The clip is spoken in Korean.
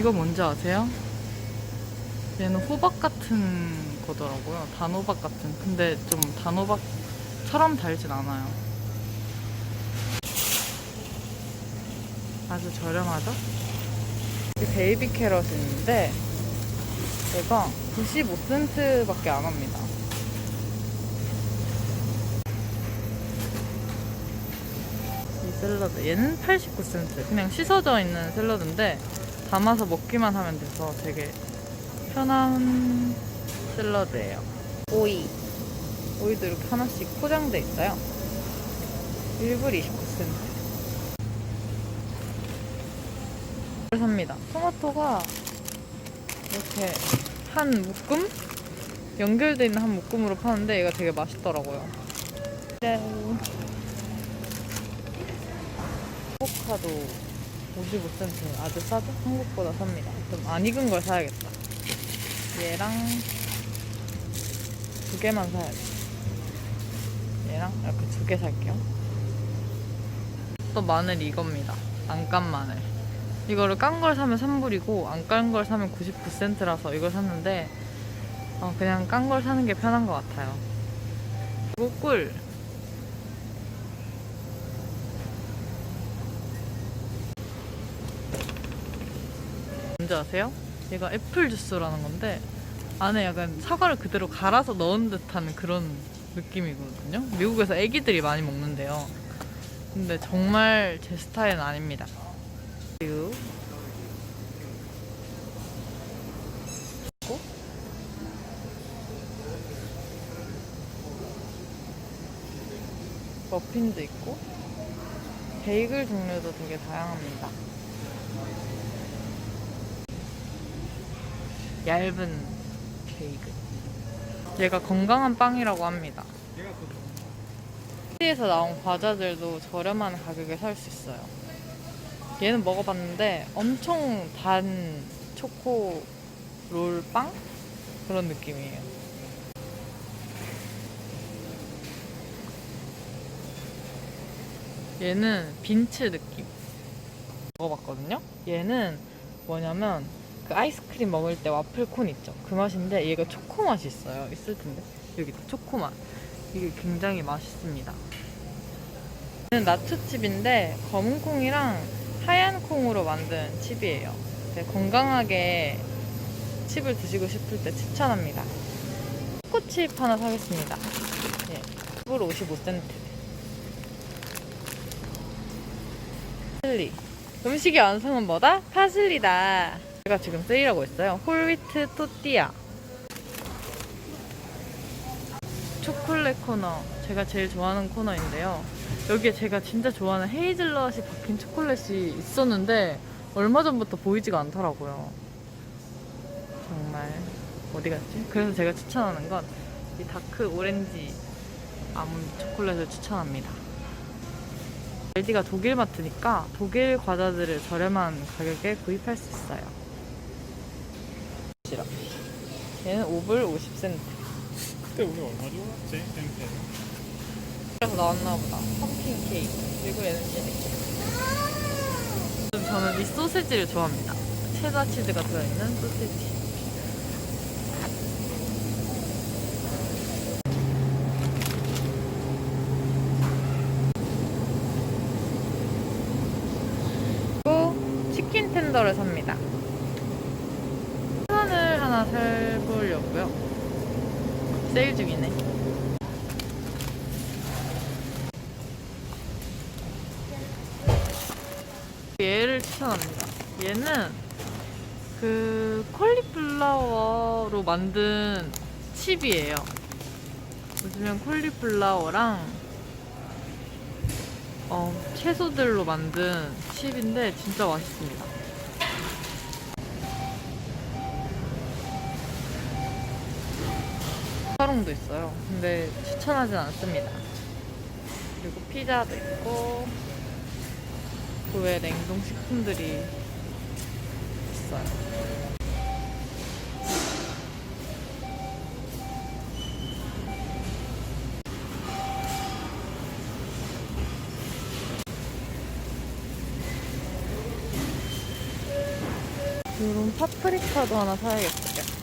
이거 뭔지 아세요? 얘는 호박 같은 거더라고요. 단호박 같은. 근데 좀 단호박처럼 달진 않아요. 아주 저렴하죠? 이 베이비 캐럿이 있는데 얘가 95센트밖에 안 합니다. 이 샐러드 얘는 89센트 그냥 씻어져 있는 샐러드인데 담아서 먹기만 하면 돼서 되게 편한 샐러드예요. 오이. 오이도 이렇게 하나씩 포장돼 있어요. 1불 29센트. 삽니다. 토마토가 이렇게 한 묶음? 연결돼 있는 한 묶음으로 파는데 얘가 되게 맛있더라고요. 짠. 아보카도 55센트 아주 싸죠? 한국보다 삽니다. 좀 안 익은 걸 사야겠다. 얘랑 두 개만 사야지. 얘랑 이렇게 두 개 살게요. 또 마늘 이겁니다. 안 깐 마늘. 이거를 깐 걸 사면 3불이고 안 깐 걸 사면 99센트라서 이걸 샀는데 어, 그냥 깐 걸 사는 게 편한 것 같아요. 그리고 꿀. 뭔지 아세요? 얘가 애플 주스라는 건데 안에 약간 사과를 그대로 갈아서 넣은 듯한 그런 느낌이거든요. 미국에서 애기들이 많이 먹는데요. 근데 정말 제 스타일은 아닙니다. 그리고 머핀도 있고 베이글 종류도 되게 다양합니다. 얇은 베이글. 얘가 건강한 빵이라고 합니다. 시에서 나온 과자들도 저렴한 가격에 살 수 있어요. 얘는 먹어봤는데 엄청 단 초코 롤빵 그런 느낌이에요. 얘는 빈츠 느낌. 먹어봤거든요. 얘는 뭐냐면 그 아이스크림 먹을 때 와플 콘 있죠. 그 맛인데 얘가 초코 맛이 있어요. 있을 텐데 여기다 초코 맛. 이게 굉장히 맛있습니다. 얘는 나초칩인데 검은 콩이랑 하얀 콩으로 만든 칩이에요. 건강하게 칩을 드시고 싶을 때 추천합니다. 초코칩 하나 사겠습니다. 예, 1불 55센트. 파슬리. 음식의 완성은 뭐다? 파슬리다. 제가 지금 세일하고 있어요. 홀위트 토띠아. 초콜릿 코너. 제가 제일 좋아하는 코너인데요. 여기에 제가 진짜 좋아하는 헤이즐넛이 박힌 초콜릿이 있었는데 얼마 전부터 보이지가 않더라고요. 정말 어디 갔지? 그래서 제가 추천하는 건 이 다크 오렌지 아몬드 초콜릿을 추천합니다. 알디가 독일 마트니까 독일 과자들을 저렴한 가격에 구입할 수 있어요. 시럽. 얘는 5불 50센트. 그때 우리 얼마 주었지? 땡땡. 그래서 나왔나 보다. 펌킨 케이크. 그리고 얘는 치즈. 저는 이 소세지를 좋아합니다. 체다 치즈가 들어있는 소세지. 그리고 치킨 텐더를 삽니다. 사보려고요. 세일 중이네. 얘를 추천합니다. 얘는 그 콜리플라워로 만든 칩이에요. 보시면 콜리플라워랑 어, 채소들로 만든 칩인데 진짜 맛있습니다. 사롱도 있어요. 근데 추천하진 않습니다. 그리고 피자도 있고 그 외에 냉동 식품들이 있어요. 이런 파프리카도 하나 사야겠어요.